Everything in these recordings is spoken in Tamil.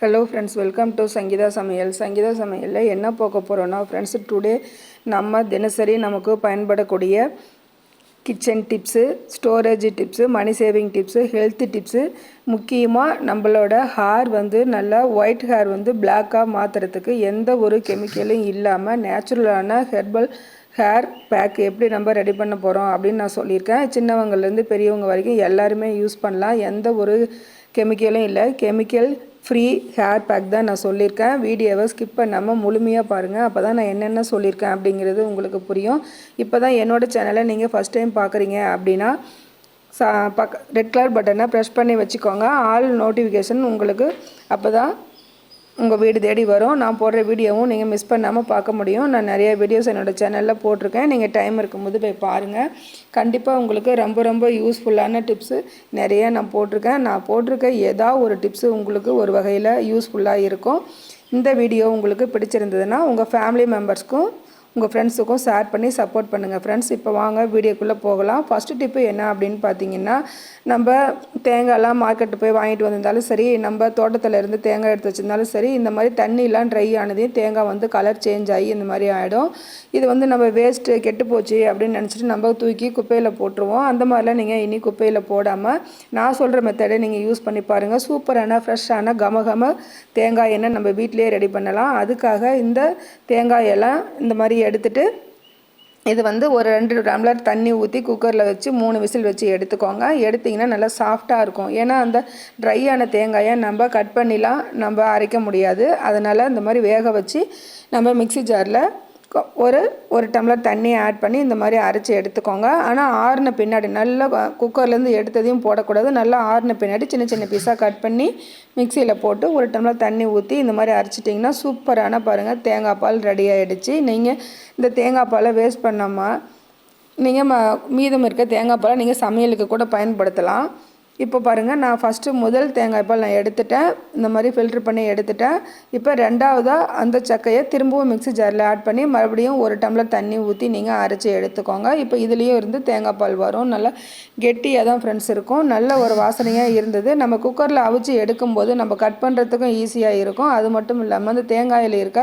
Hello friends welcome to Sangeetha சமையல் சங்கீதா சமையலில் என்ன பார்க்க போகிறோன்னா ஃப்ரெண்ட்ஸ் டுடே நம்ம தினசரி நமக்கு பயன்படக்கூடிய kitchen tips storage tips money saving tips health tips முக்கியமாக நம்மளோட ஹேர் வந்து நல்லா ஒயிட் ஹேர் வந்து பிளாக்காக மாற்றுறதுக்கு எந்த ஒரு கெமிக்கலும் இல்லாமல் நேச்சுரலான ஹெர்பல் ஹேர் பேக் எப்படி நம்ம ரெடி பண்ண போகிறோம் அப்படின்னு நான் சொல்லியிருக்கேன். சின்னவங்கலேருந்து பெரியவங்க வரைக்கும் எல்லாருமே யூஸ் பண்ணலாம். எந்த ஒரு கெமிக்கலும் இல்லை. கெமிக்கல் ஃப்ரீ ஹேர் பேக் தான் நான் சொல்லியிருக்கேன். வீடியோவை ஸ்கிப் பண்ணாமல் முழுமையாக பாருங்கள் அப்போ தான் நான் என்னென்ன சொல்லியிருக்கேன் அப்படிங்கிறது உங்களுக்கு புரியும். இப்போ தான் என்னோடய சேனலை நீங்கள் ஃபஸ்ட் டைம் பார்க்குறீங்க அப்படின்னா சா பக் ரெட் கலர் பட்டனை ப்ரெஷ் பண்ணி வச்சுக்கோங்க. ஆல் நோட்டிஃபிகேஷன் உங்களுக்கு அப்போ தான் உங்கள் வீடு தேடி வரும். நான் போடுற வீடியோவும் நீங்கள் மிஸ் பண்ணாமல் பார்க்க முடியும். நான் நிறைய வீடியோஸ் என்னோடய சேனலில் போட்டிருக்கேன். நீங்கள் டைம் இருக்கும்போது போய் பாருங்கள் கண்டிப்பாக உங்களுக்கு ரொம்ப ரொம்ப யூஸ்ஃபுல்லான டிப்ஸு நிறைய நான் போட்டிருக்கேன். நான் போட்டிருக்க ஏதாவது ஒரு டிப்ஸு உங்களுக்கு ஒரு வகையில் யூஸ்ஃபுல்லாக இருக்கும். இந்த வீடியோ உங்களுக்கு பிடிச்சிருந்ததுன்னா உங்கள் ஃபேமிலி மெம்பர்ஸ்க்கும் உங்கள் ஃப்ரெண்ட்ஸுக்கும் ஷேர் பண்ணி சப்போர்ட் பண்ணுங்கள் ஃப்ரெண்ட்ஸ் இப்போ வாங்க வீடியோக்குள்ளே போகலாம். ஃபஸ்ட்டு டிப்பு என்ன அப்படின்னு பார்த்தீங்கன்னா நம்ம தேங்காய்லாம் மார்க்கெட்டு போய் வாங்கிட்டு வந்திருந்தாலும் சரி நம்ம தோட்டத்தில் இருந்து தேங்காய் எடுத்து வச்சிருந்தாலும் சரி இந்த மாதிரி தண்ணிலாம் ட்ரை ஆனதையும் தேங்காய் வந்து கலர் சேஞ்ச் ஆகி இந்த மாதிரி ஆகிடும் இது வந்து நம்ம வேஸ்ட்டு கெட்டு போச்சு அப்படின்னு நினச்சிட்டு நம்ம தூக்கி குப்பையில் போட்டுருவோம். அந்த மாதிரிலாம் நீங்கள் இனி குப்பையில் போடாமல் நான் சொல்கிற மெத்தடை நீங்கள் யூஸ் பண்ணி பாருங்கள் சூப்பரான ஃப்ரெஷ்ஷான கமகம தேங்காய் எண்ணெய் நம்ம வீட்டிலேயே ரெடி பண்ணலாம். அதுக்காக இந்த தேங்காயெல்லாம் இந்த மாதிரி எடுத்துகிட்டு இது வந்து ஒரு ரெண்டு டம்ளர் தண்ணி ஊற்றி குக்கரில் வச்சு மூணு விசில் வச்சு எடுத்துக்கோங்க. எடுத்திங்கன்னா நல்லா சாஃப்டாக இருக்கும். ஏன்னா அந்த ட்ரையான தேங்காயை நம்ம கட் பண்ணிலாம் நம்ம அரைக்க முடியாது. அதனால் இந்த மாதிரி வேக வச்சு நம்ம மிக்சி ஜாரில் ஒரு ஒரு டம்ளர் தண்ணியை ஆட் பண்ணி இந்த மாதிரி அரைச்சி எடுத்துக்கோங்க. ஆனால் ஆறின பின்னாடி நல்லா குக்கர்லேருந்து எடுத்ததையும் போடக்கூடாது. நல்லா ஆறின பின்னாடி சின்ன சின்ன பீஸாக கட் பண்ணி மிக்சியில் போட்டு ஒரு டம்ளர் தண்ணி ஊற்றி இந்த மாதிரி அரைச்சிட்டிங்கன்னா சூப்பரான பாருங்கள் தேங்காய் பால் ரெடி ஆகிடுச்சு நீங்கள் இந்த தேங்காய் பாலை வேஸ்ட் பண்ணாமல் நீங்கள் ம மீதம் இருக்க தேங்காய் பாலை நீங்கள் சமையலுக்கு கூட பயன்படுத்தலாம். இப்போ பாருங்கள் நான் ஃபஸ்ட்டு முதல் தேங்காய் பால் நான் எடுத்துட்டேன். இந்த மாதிரி ஃபில்ட்ரு பண்ணி எடுத்துட்டேன். இப்போ ரெண்டாவதாக அந்த சக்கையை திரும்பவும் மிக்ஸி ஜாரில் ஆட் பண்ணி மறுபடியும் ஒரு டம்ளர் தண்ணி ஊற்றி நீங்கள் அரைச்சி எடுத்துக்கோங்க. இப்போ இதுலேயும் இருந்து தேங்காய் பால் வரும். நல்லா கெட்டியாக தான் ஃப்ரெண்ட்ஸ் இருக்கும். நல்ல ஒரு வாசனையாக இருந்தது. நம்ம குக்கரில் அவிச்சு எடுக்கும்போது நம்ம கட் பண்ணுறதுக்கும் ஈஸியாக இருக்கும். அது மட்டும் இல்லாமல் அந்த தேங்காயில் இருக்க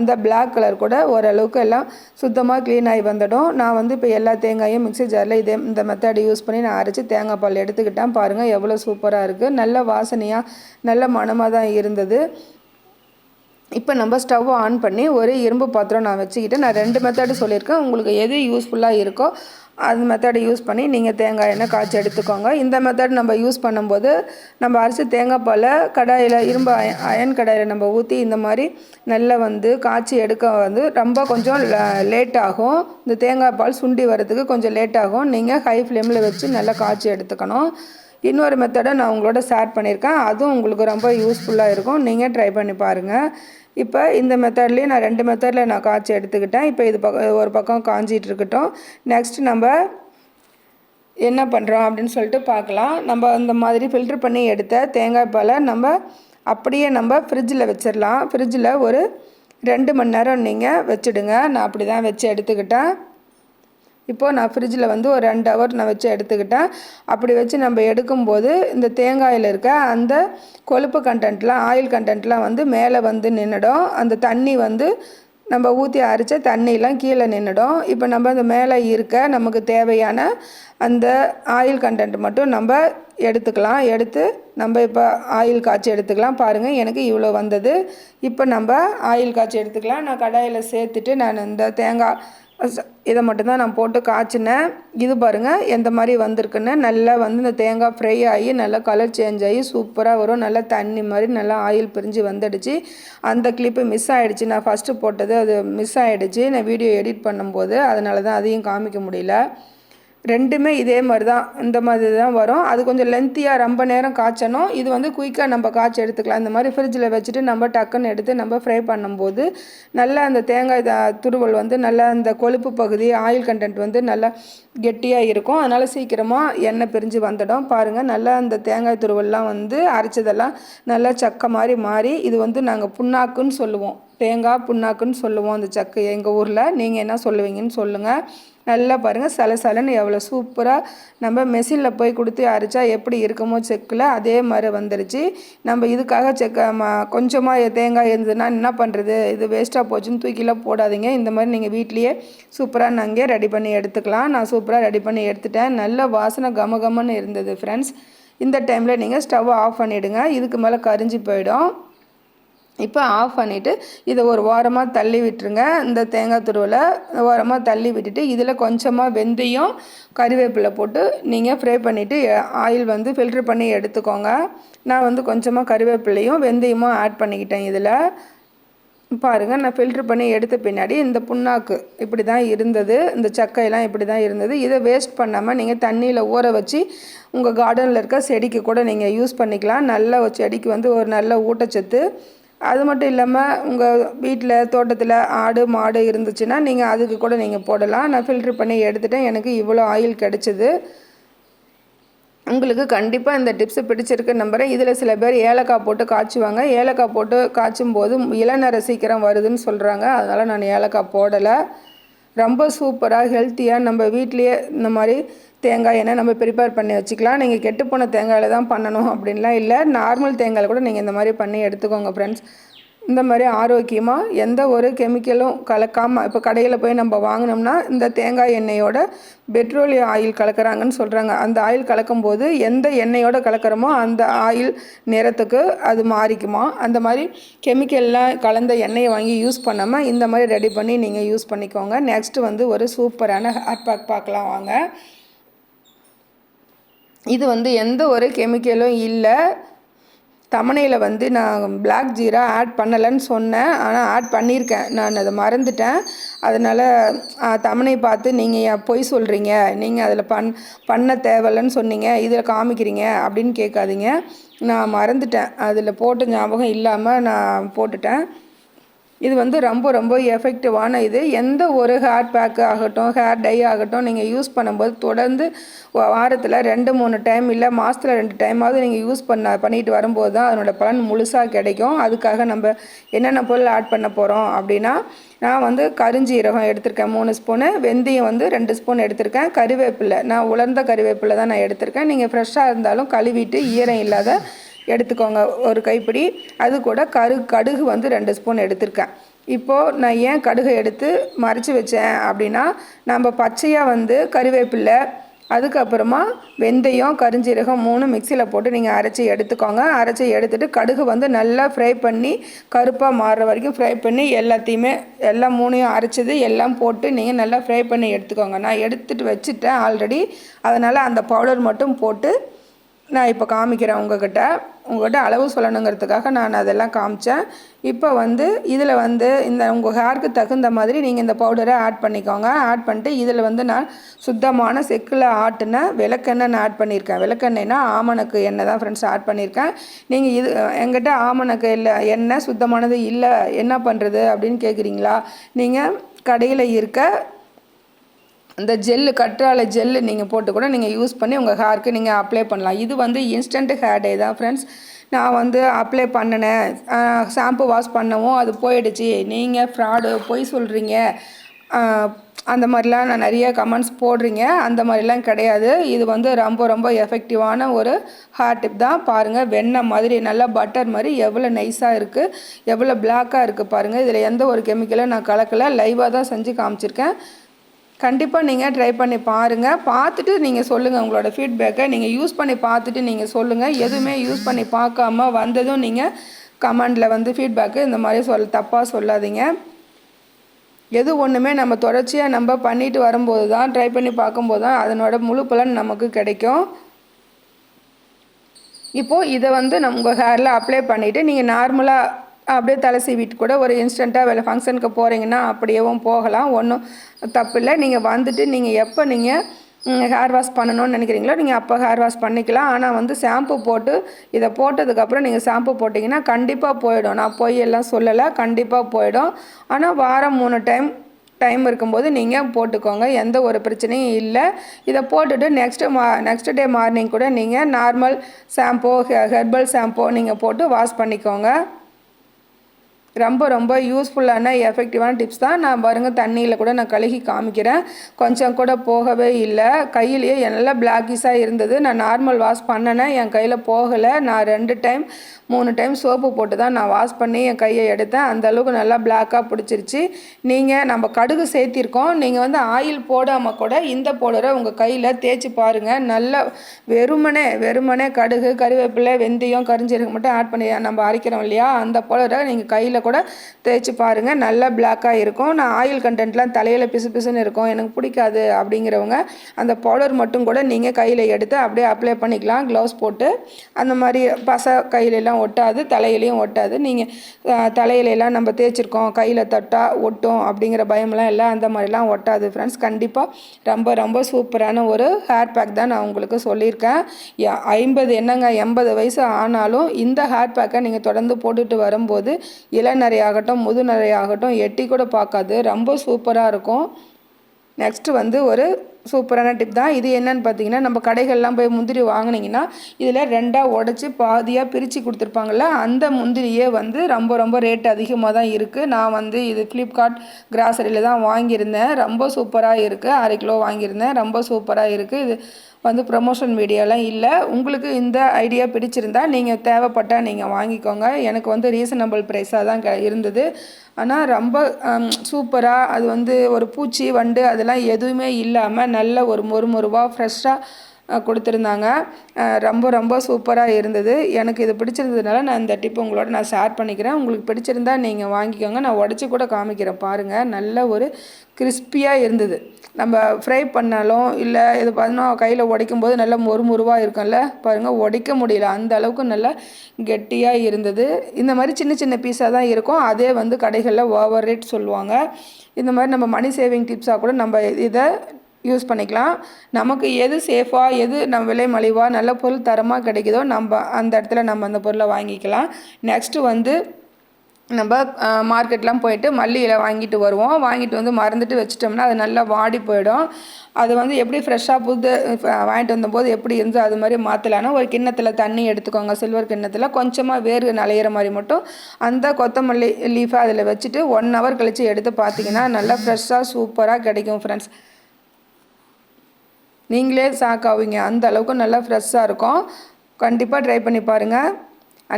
அந்த பிளாக் கலர் கூட ஓரளவுக்கு எல்லாம் சுத்தமாக க்ளீன் ஆகி வந்துடும். நான் வந்து இப்போ எல்லா தேங்காயும் மிக்சி ஜாரில் இதே இந்த மெத்தட் யூஸ் பண்ணி நான் அரைச்சி தேங்காய் பால் எடுத்துக்கிட்டேன் பாருங்கள் பாருங்கள் எவ்வளோ சூப்பராக இருக்குது நல்ல வாசனையாக நல்ல மனமாக தான் இருந்தது. இப்போ நம்ம ஸ்டவ் ஆன் பண்ணி ஒரு இரும்பு பாத்திரம் நான் வச்சுக்கிட்டு நான் ரெண்டு மெத்தடு சொல்லியிருக்கேன். உங்களுக்கு எது யூஸ்ஃபுல்லாக இருக்கோ அந்த மெத்தடை யூஸ் பண்ணி நீங்கள் தேங்காய் எண்ணெய் காய்ச்சி எடுத்துக்கோங்க. இந்த மெத்தட் நம்ம யூஸ் பண்ணும்போது நம்ம அரிசி தேங்காய் பால் கடாயில் இரும்பு அயன் அயன் கடாயில் நம்ம ஊற்றி இந்த மாதிரி நல்லா வந்து காய்ச்சி எடுக்க வந்து ரொம்ப கொஞ்சம் லேட் ஆகும். இந்த தேங்காய் பால் சுண்டி வரதுக்கு கொஞ்சம் லேட் ஆகும். நீங்கள் ஹை ஃப்ளேமில் வச்சு நல்லா காய்ச்சி எடுத்துக்கணும். இன்னொரு மெத்தடை நான் உங்களோட ஷேர் பண்ணியிருக்கேன். அதுவும் உங்களுக்கு ரொம்ப யூஸ்ஃபுல்லாக இருக்கும். நீங்கள் ட்ரை பண்ணி பாருங்கள் இப்போ இந்த மெத்தட்லேயே நான் ரெண்டு மெத்தடில் நான் காய்ச்சி எடுத்துக்கிட்டேன். இப்போ இது பக்கம் ஒரு பக்கம் காஞ்சிட்டு இருக்கட்டும். நெக்ஸ்ட் நம்ம என்ன பண்ணுறோம் அப்படின்னு சொல்லிட்டு பார்க்கலாம். நம்ம இந்த மாதிரி ஃபில்ட்ரு பண்ணி எடுத்த தேங்காய் பாலை நம்ம அப்படியே நம்ம ஃப்ரிட்ஜில் வச்சிடலாம் ஃப்ரிட்ஜில் ஒரு ரெண்டு மணி நேரம் நீங்கள் வச்சுடுங்க. நான் அப்படி தான் வச்சு எடுத்துக்கிட்டேன். இப்போது நான் ஃப்ரிட்ஜில் வந்து ஒரு ரெண்டு ஹவர் நான் வச்சு எடுத்துக்கிட்டேன். அப்படி வச்சு நம்ம எடுக்கும்போது இந்த தேங்காயில் இருக்க அந்த கொழுப்பு கண்டென்ட்லாம் ஆயில் கண்டென்ட்லாம் வந்து மேலே வந்து நின்றுடும் அந்த தண்ணி வந்து நம்ம ஊற்றி அரைச்ச தண்ணியெலாம் கீழே நின்றுடும் இப்போ நம்ம அந்த மேலே இருக்க நமக்கு தேவையான அந்த ஆயில் கண்டென்ட் மட்டும் நம்ம எடுத்துக்கலாம். எடுத்து நம்ம இப்போ ஆயில் காய்ச்சி எடுத்துக்கலாம். பாருங்கள் எனக்கு இவ்வளோ வந்தது. இப்போ நம்ம ஆயில் காய்ச்சி எடுத்துக்கலாம். நான் கடாயில் சேர்த்துட்டு நான் இந்த தேங்காய் இதை மட்டும்தான் நான் போட்டு காய்ச்சினேன். இது பாருங்கள் எந்த மாதிரி வந்திருக்குன்னு. நல்லா வந்து இந்த தேங்காய் ஃப்ரை ஆகி நல்லா கலர் சேஞ்ச் ஆகி சூப்பராக வரும். நல்லா தண்ணி மாதிரி நல்லா ஆயில் பிரிஞ்சு வந்துடுச்சு. அந்த கிளிப்பு மிஸ் ஆகிடுச்சு நான் ஃபஸ்ட்டு போட்டது அது மிஸ் ஆகிடுச்சு நான் வீடியோ எடிட் பண்ணும்போது அதனால தான் அதையும் காமிக்க முடியல. ரெண்டுமே இதே மாதிரி தான் இந்த மாதிரி தான் வரும். அது கொஞ்சம் லென்த்தியாக ரொம்ப நேரம் காய்ச்சணும். இது வந்து குயிக்காக நம்ம காய்ச்சி எடுத்துக்கலாம். இந்த மாதிரி ஃப்ரிட்ஜில் வச்சுட்டு நம்ம டக்குன்னு எடுத்து நம்ம ஃப்ரை பண்ணும்போது நல்லா அந்த தேங்காய் துருவல் வந்து நல்லா அந்த கொழுப்பு பகுதி ஆயில் கண்டென்ட் வந்து நல்லா கெட்டியாக இருக்கும். அதனால் சீக்கிரமாக எண்ணெய் பிரிஞ்சு வந்துடும். பாருங்கள் நல்லா அந்த தேங்காய் துருவல்லாம் வந்து அரைச்சதெல்லாம் நல்லா சக்க மாதிரி மாறி இது வந்து நாங்கள் புண்ணாக்குன்னு சொல்லுவோம். தேங்காய் புண்ணாக்குன்னு சொல்லுவோம் அந்த சக்கு எங்கள் ஊரில். நீங்கள் என்ன சொல்லுவீங்கன்னு சொல்லுங்கள் நல்லா பாருங்கள் சல சலன்னு எவ்வளோ சூப்பராக நம்ம மெஷினில் போய் கொடுத்து அரைச்சா எப்படி இருக்குமோ செக்கில் அதே மாதிரி வந்துருச்சு. நம்ம இதுக்காக செக்க ம கொஞ்சமாக தேங்காய் இருந்ததுன்னா என்ன பண்ணுறது இது வேஸ்ட்டாக போச்சுன்னு தூக்கிலாம் போடாதீங்க. இந்த மாதிரி நீங்கள் வீட்லேயே சூப்பராக நாங்கள் ரெடி பண்ணி எடுத்துக்கலாம். நான் சூப்பராக ரெடி பண்ணி எடுத்துட்டேன். நல்ல வாசனை கம கமன்னு இருந்தது ஃப்ரெண்ட்ஸ் இந்த டைமில் நீங்கள் ஸ்டவ் ஆஃப் பண்ணிவிடுங்க இதுக்கு மேலே கரிஞ்சு போயிடும். இப்போ ஆஃப் பண்ணிவிட்டு இதை ஒரு ஓரமாக தள்ளி விட்டுருங்க. இந்த தேங்காய் துருவில் ஓரமாக தள்ளி விட்டுட்டு இதில் கொஞ்சமாக வெந்தயம் கறிவேப்பிலை போட்டு நீங்கள் ஃப்ரை பண்ணிவிட்டு ஆயில் வந்து ஃபில்ட்ரு பண்ணி எடுத்துக்கோங்க. நான் வந்து கொஞ்சமாக கறிவேப்பிலையும் வெந்தயமும் ஆட் பண்ணிக்கிட்டேன் இதில். பாருங்கள் நான் ஃபில்ட்ரு பண்ணி எடுத்த பின்னாடி இந்த புண்ணாக்கு இப்படி தான் இருந்தது. இந்த சக்கையெல்லாம் இப்படி தான் இருந்தது. இதை வேஸ்ட் பண்ணாமல் நீங்கள் தண்ணியில் ஊற வச்சு உங்கள் கார்டனில் இருக்க செடிக்கு கூட நீங்கள் யூஸ் பண்ணிக்கலாம். நல்ல செடிக்கு வந்து ஒரு நல்ல ஊட்டச்சத்து அது மட்டும் இல்லாமல் உங்கள் வீட்டில் தோட்டத்தில் ஆடு மாடு இருந்துச்சுன்னா நீங்கள் அதுக்கு கூட நீங்கள் போடலாம். நான் ஃபில்ட்ரு பண்ணி எடுத்துட்டேன். எனக்கு இவ்வளோ ஆயில் கிடச்சிது. உங்களுக்கு கண்டிப்பாக இந்த டிப்ஸு பிடிச்சிருக்கு நம்புகிறேன் இதில் சில பேர் ஏலக்காய் போட்டு காய்ச்சுவாங்க. ஏலக்காய் போட்டு காய்ச்சும் போது இளநரை சீக்கிரம் வருதுன்னு சொல்கிறாங்க அதனால் நான் ஏலக்காய் போடலை. ரொம்ப சூப்பராக ஹெல்த்தியாக நம்ம வீட்லேயே இந்த மாதிரி தேங்காய் எண்ணெய் நம்ம ப்ரிப்பேர் பண்ணி வச்சுக்கலாம். நீங்கள் கெட்டு போன தேங்காயில் தான் பண்ணணும் அப்படின்லாம் இல்லை. நார்மல் தேங்காயில் கூட நீங்கள் இந்த மாதிரி பண்ணி எடுத்துக்கோங்க ஃப்ரெண்ட்ஸ் இந்த மாதிரி ஆரோக்கியமாக எந்த ஒரு கெமிக்கலும் கலக்காமல் இப்போ கடையில் போய் நம்ம வாங்கினோம்னா இந்த தேங்காய் எண்ணெயோட பெட்ரோலியம் ஆயில் கலக்கிறாங்கன்னு சொல்கிறாங்க அந்த ஆயில் கலக்கும்போது எந்த எண்ணெயோட கலக்கிறோமோ அந்த ஆயில் நிறத்துக்கு அது மாறிக்குமா? அந்த மாதிரி கெமிக்கல்லாம் கலந்த எண்ணெயை வாங்கி யூஸ் பண்ணாமல் இந்த மாதிரி ரெடி பண்ணி நீங்கள் யூஸ் பண்ணிக்கோங்க. நெக்ஸ்ட்டு வந்து ஒரு சூப்பரான ஹேர் பேக் பார்க்கலாம் வாங்க. இது வந்து எந்த ஒரு கெமிக்கலும் இல்லை. தமனையில் வந்து நான் பிளாக் ஜீரா ஆட் பண்ணலைன்னு சொன்னேன். ஆனால் ஆட் பண்ணியிருக்கேன் நான் அதை மறந்துட்டேன். அதனால் தமனை பார்த்து நீங்கள் ஏன் பொய் சொல்கிறீங்க நீங்கள் அதில் பண் பண்ண தேவையில்லைன்னு சொன்னீங்க. இதில் காமிக்கிறீங்க அப்படின்னு கேட்காதீங்க. நான் மறந்துட்டேன். அதில் போட்ட ஞாபகம் இல்லாமல் நான் போட்டுட்டேன். இது வந்து ரொம்ப ரொம்ப எஃபெக்டிவான இது. எந்த ஒரு ஹேர் பேக்கு ஆகட்டும் ஹேர் டை ஆகட்டும் நீங்கள் யூஸ் பண்ணும்போது தொடர்ந்து வாரத்தில் ரெண்டு மூணு டைம் இல்லை மாதத்தில் ரெண்டு டைமாவது நீங்கள் யூஸ் பண்ண பண்ணிட்டு வரும்போது தான் அதனோட பலன் முழுசாக கிடைக்கும். அதுக்காக நம்ம என்னென்ன பொருள் ஆட் பண்ண போகிறோம் அப்படின்னா நான் வந்து கருஞ்சீரகம் எடுத்திருக்கேன் மூணு ஸ்பூனு வெந்தயம் வந்து ரெண்டு ஸ்பூன் எடுத்திருக்கேன். கருவேப்பிலை நான் உலர்ந்த கருவேப்பிலை தான் நான் எடுத்திருக்கேன். நீங்கள் ஃப்ரெஷ்ஷாக இருந்தாலும் கழுவிட்டு ஈரம் இல்லாத எடுத்துக்கோங்க ஒரு கைப்பிடி. அது கூட கரு கடுகு வந்து ரெண்டு ஸ்பூன் எடுத்திருக்கேன். இப்போது நான் ஏன் கடுகு எடுத்து மறைச்சி வச்சேன் அப்படின்னா நம்ம பச்சையாக வந்து கருவேப்பில்லை அதுக்கப்புறமா வெந்தயம் கருஞ்சீரகம் மூணு மிக்சியில் போட்டு நீங்கள் அரைச்சி எடுத்துக்கோங்க. அரைச்சி எடுத்துகிட்டு கடுகு வந்து நல்லா ஃப்ரை பண்ணி கருப்பாக மாறுற வரைக்கும் ஃப்ரை பண்ணி எல்லாத்தையுமே எல்லாம் மூணையும் அரைச்சது எல்லாம் போட்டு நீங்கள் நல்லா ஃப்ரை பண்ணி எடுத்துக்கோங்க. நான் எடுத்துகிட்டு வச்சுட்டேன் ஆல்ரெடி அதனால் அந்த பவுடர் மட்டும் போட்டு நான் இப்போ காமிக்கிறேன் உங்ககிட்ட. உங்கள்கிட்ட அளவு சொல்லணுங்கிறதுக்காக நான் அதெல்லாம் காமிச்சேன். இப்போ வந்து இதில் வந்து இந்த உங்கள் ஹேருக்கு தகுந்த மாதிரி நீங்கள் இந்த பவுடரை ஆட் பண்ணிக்கோங்க. ஆட் பண்ணிட்டு இதில் வந்து நான் சுத்தமான செக்கில் ஆட்டின விளக்கெண்ணெய் நான் ஆட் பண்ணியிருக்கேன். விளக்கெண்ணெய்னா ஆமணக்கு எண்ணெய் தான் ஃப்ரெண்ட்ஸ் ஆட் பண்ணியிருக்கேன். நீங்கள் இது எங்கிட்ட ஆமணக்கு இல்லை எண்ணெய் சுத்தமானது இல்லை என்ன பண்ணுறது அப்படின்னு கேட்குறீங்களா நீங்கள் கடையில் இருக்க அந்த ஜெல்லு கற்றாழை ஜெல்லு நீங்கள் போட்டு கூட நீங்கள் யூஸ் பண்ணி உங்கள் ஹேருக்கு நீங்கள் அப்ளை பண்ணலாம். இது வந்து இன்ஸ்டன்ட் ஹேர் டே தான் ஃப்ரெண்ட்ஸ் நான் வந்து அப்ளை பண்ணினேன். ஷாம்பு வாஷ் பண்ணவும் அது போயிடுச்சு. நீங்கள் ஃப்ராடு பொய் சொல்கிறீங்க அந்த மாதிரிலாம் நான் நிறைய கமெண்ட்ஸ் போடுறீங்க. அந்த மாதிரிலாம் கிடையாது. இது வந்து ரொம்ப ரொம்ப எஃபெக்டிவான ஒரு ஹேர் டிப் தான். பாருங்கள் வெண்ணெய் மாதிரி நல்லா பட்டர் மாதிரி எவ்வளோ நைஸாக இருக்குது எவ்வளோ பிளாக்காக இருக்குது பாருங்கள் இதில் எந்த ஒரு கெமிக்கலும் நான் கலக்கலை. லைவாக தான் செஞ்சு காமிச்சிருக்கேன். கண்டிப்பாக நீங்கள் ட்ரை பண்ணி பாருங்கள் பார்த்துட்டு நீங்கள் சொல்லுங்கள் உங்களோட ஃபீட்பேக்கை நீங்கள் யூஸ் பண்ணி பார்த்துட்டு நீங்கள் சொல்லுங்கள் எதுவுமே யூஸ் பண்ணி பார்க்காம வந்ததும் நீங்கள் கமெண்டில் வந்து ஃபீட்பேக்கு இந்த மாதிரி சொல் தப்பாக சொல்லாதீங்க. எது ஒன்றுமே நம்ம தொடர்ச்சியாக நம்ம பண்ணிட்டு வரும்போது தான் ட்ரை பண்ணி பார்க்கும்போது தான் அதனோட முழு பலன் நமக்கு கிடைக்கும். இப்போது இதை வந்து நம்ம உங்கள் ஹேரில் அப்ளை பண்ணிவிட்டு நீங்கள் நார்மலாக அப்படியே தலை சீவிட்டு கூட ஒரு இன்ஸ்டண்ட்டாக வேலை ஃபங்க்ஷனுக்கு போகிறீங்கன்னா அப்படியேவும் போகலாம். ஒன்றும் தப்பு இல்லை நீங்கள் வந்துட்டு நீங்கள் எப்போ நீங்கள் ஹேர் வாஷ் பண்ணணும்னு நினைக்கிறீங்களோ நீங்கள் அப்போ ஹேர் வாஷ் பண்ணிக்கலாம். ஆனால் வந்து ஷாம்பு போட்டு இதை போட்டதுக்கப்புறம் நீங்கள் ஷாம்பு போட்டிங்கன்னா கண்டிப்பாக போயிடும். நான் பொய் எல்லாம் சொல்லலை. கண்டிப்பாக போயிடும். ஆனால் வாரம் மூணு டைம் டைம் இருக்கும்போது நீங்கள் போட்டுக்கோங்க. எந்த ஒரு பிரச்சனையும் இல்லை. இதை போட்டுட்டு நெக்ஸ்ட்டு மா நெக்ஸ்ட் டே மார்னிங் கூட நீங்கள் நார்மல் ஷாம்போ ஹெர்பல் ஷாம்போ நீங்கள் போட்டு வாஷ் பண்ணிக்கோங்க. ரொம்ப ரொம்ப யூஸ்ஃபுல்லான எஃபெக்டிவான டிப்ஸ் தான். நான் பாருங்க தண்ணியில் கூட நான் கழுகி காமிக்கிறேன். கொஞ்சம் கூட போகவே இல்லை. கையிலேயே நல்லா பிளாக்கிஸாக இருந்தது. நான் நார்மல் வாஷ் பண்ணினேன். என் கையில் போகலை. நான் ரெண்டு டைம் மூணு டைம் சோப்பு போட்டு தான் நான் வாஷ் பண்ணி என் கையை எடுத்தேன். அந்த அளவுக்கு நல்லா பிளாக்காக பிடிச்சிருச்சு. நீங்கள் நம்ம கடுகு சேர்த்திருக்கோம். நீங்கள் வந்து ஆயில் போடாமல் கூட இந்த பவுடரை உங்கள் கையில் தேய்ச்சி பாருங்கள் நல்லா வெறுமனே வெறுமனே கடுகு கருவேப்பிலை வெந்தயம் கரிஞ்சீரகம் மட்டும் ஆட் பண்ணி நம்ம அரைக்கிறோம் இல்லையா? அந்த பவுடரை நீங்கள் கையில் கூட தேய்ச்சி பாருங்கள் நல்லா பிளாக்காக இருக்கும். நான் ஆயில் கண்டென்ட்லாம் தலையில் பிசு பிசுன்னு இருக்கும். எனக்கு பிடிக்காது அப்படிங்கிறவங்க அந்த பவுடர் மட்டும் கூட நீங்கள் கையில் எடுத்து அப்படியே அப்ளை பண்ணிக்கலாம். க்ளவுஸ் போட்டு அந்த மாதிரி பசை கையிலெல்லாம் ஒட்டாது. தலையிலையும் ஒட்டாது. நீங்கள் தலையிலெல்லாம் நம்ம தேய்ச்சிருக்கோம். கையில் தட்டா ஒட்டும் அப்படிங்கிற பயமெல்லாம் இல்லை. அந்த மாதிரிலாம் ஒட்டாது ஃப்ரெண்ட்ஸ் கண்டிப்பாக ரொம்ப ரொம்ப சூப்பரான ஒரு ஹேர் பேக் தான் நான் உங்களுக்கு சொல்லியிருக்கேன். ஐம்பது என்னங்க எண்பது வயசு ஆனாலும் இந்த ஹேர் பேக்கை நீங்கள் தொடர்ந்து போட்டுட்டு வரும்போது இளநரை ஆகட்டும் முதுநரையாகட்டும் எட்டி கூட பார்க்காது. ரொம்ப சூப்பராக இருக்கும். நெக்ஸ்ட்டு வந்து ஒரு சூப்பரான டிப் தான். இது என்னன்னு பார்த்தீங்கன்னா நம்ம கடைகள்லாம் போய் முந்திரி வாங்குனீங்கன்னா இதில் ரெண்டாக உடச்சி பாதியாக பிரித்து கொடுத்துருப்பாங்கல்ல அந்த முந்திரியே வந்து ரொம்ப ரொம்ப ரேட் அதிகமாக தான் இருக்குது நான் வந்து இது ஃப்ளிப்கார்ட் கிராசரியில் தான் வாங்கியிருந்தேன். ரொம்ப சூப்பராக இருக்குது அரை கிலோ வாங்கியிருந்தேன். ரொம்ப சூப்பராக இருக்குது இது வந்து ப்ரமோஷன் வீடியோலாம் இல்லை. உங்களுக்கு இந்த ஐடியா பிடிச்சிருந்தா நீங்கள் தேவைப்பட்டால் நீங்கள் வாங்கிக்கோங்க. எனக்கு வந்து ரீசனபிள் ப்ரைஸாக தான் க இருந்தது. ஆனால் ரொம்ப சூப்பராக அது வந்து ஒரு பூச்சி வண்டு அதெல்லாம் எதுவுமே இல்லாமல் நல்ல ஒரு மொறு மொறுவாக ஃப்ரெஷ்ஷாக கொடுத்துருந்தாங்க. ரொம்ப ரொம்ப சூப்பராக இருந்தது. எனக்கு இது பிடிச்சிருந்ததுனால நான் இந்த டிப் உங்களோட நான் ஷேர் பண்ணிக்கிறேன். உங்களுக்கு பிடிச்சிருந்தா நீங்கள் வாங்கிக்கோங்க. நான் உடச்சி கூட காமிக்கிறேன். பாருங்கள் நல்ல ஒரு கிறிஸ்பியாக இருந்தது. நம்ம ஃப்ரை பண்ணாலும் இல்லை இது பார்த்தோம்னா கையில் உடைக்கும் போது நல்லா மொறுமொறுவாக இருக்கும்ல? பாருங்கள் உடைக்க முடியல. அந்த அளவுக்கு நல்லா கெட்டியாக இருந்தது. இந்த மாதிரி சின்ன சின்ன பீஸாக தான் இருக்கும். அதே வந்து கடைகளில் ஓவர் ரேட் சொல்லுவாங்க. இந்த மாதிரி நம்ம மணி சேவிங் டிப்ஸாக கூட நம்ம இதை யூஸ் பண்ணிக்கலாம். நமக்கு எது சேஃபாக எது நம்ம விலை மலிவாக நல்ல பொருள் தரமாக கிடைக்குதோ நம்ம அந்த இடத்துல நம்ம அந்த பொருளை வாங்கிக்கலாம். நெக்ஸ்ட்டு வந்து நம்ம மார்க்கெட்லாம் போயிட்டு மல்லியில் வாங்கிட்டு வருவோம். வாங்கிட்டு வந்து மறந்துட்டு வச்சிட்டோம்னா அது நல்லா வாடி போயிடும். அது வந்து எப்படி ஃப்ரெஷ்ஷாக புது வாங்கிட்டு வந்தபோது எப்படி இருந்தோ அது மாதிரி மாற்றலான்னா ஒரு கிண்ணத்தில் தண்ணி எடுத்துக்கோங்க. சில்வர் கிண்ணத்தில் கொஞ்சமாக வேர் நலையிற மாதிரி மட்டும் அந்த கொத்தமல்லி லீஃபை அதில் வச்சுட்டு ஒன் ஹவர் கழித்து எடுத்து பார்த்தீங்கன்னா நல்லா ஃப்ரெஷ்ஷாக சூப்பராக கிடைக்கும் ஃப்ரெண்ட்ஸ் நீங்களே ஷாக் ஆவீங்க. அந்த அளவுக்கு நல்லா ஃப்ரெஷ்ஷாக இருக்கும். கண்டிப்பாக ட்ரை பண்ணி பாருங்கள்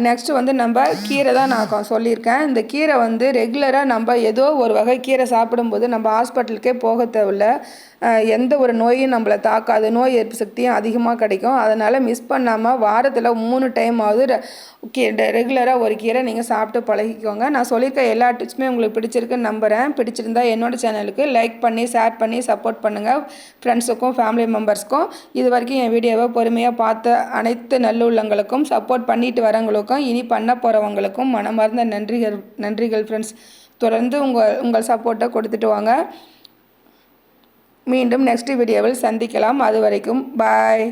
நெக்ஸ்ட்டு வந்து நம்ம கீரை தான் நான் சொல்லியிருக்கேன். இந்த கீரை வந்து ரெகுலராக நம்ம ஏதோ ஒரு வகை கீரை சாப்பிடும்போது நம்ம ஹாஸ்பிட்டலுக்கே போக தேவையில்ல. எந்த ஒரு நோயும் நம்மளை தாக்காது. நோய் எதிர்ப்பு சக்தியும் அதிகமாக கிடைக்கும். அதனால் மிஸ் பண்ணாமல் வாரத்தில் மூணு டைம் ஆகுது ரெகுலராக ஒரு கீரை நீங்கள் சாப்பிட்டு பழகிக்கோங்க. நான் சொல்லியிருக்க எல்லா டிப்ஸுமே உங்களுக்கு பிடிச்சிருக்குன்னு நம்புகிறேன் பிடிச்சிருந்தா என்னோடய சேனலுக்கு லைக் பண்ணி ஷேர் பண்ணி சப்போர்ட் பண்ணுங்கள் ஃப்ரெண்ட்ஸுக்கும் ஃபேமிலி மெம்பர்ஸ்க்கும் இது வரைக்கும் என் வீடியோவை பொறுமையாக பார்த்த அனைத்து நல்லுள்ளங்களுக்கும் சப்போர்ட் பண்ணிட்டு வரவங்களுக்கும் இனி பண்ண போகிறவங்களுக்கும் மனமார்ந்த நன்றிகள் நன்றிகள் ஃப்ரெண்ட்ஸ் தொடர்ந்து உங்கள் உங்கள் சப்போர்ட்டை கொடுத்துட்டு வாங்க. மீண்டும் நெக்ஸ்ட் வீடியோவில் சந்திக்கலாம். அது வரைக்கும் பாய்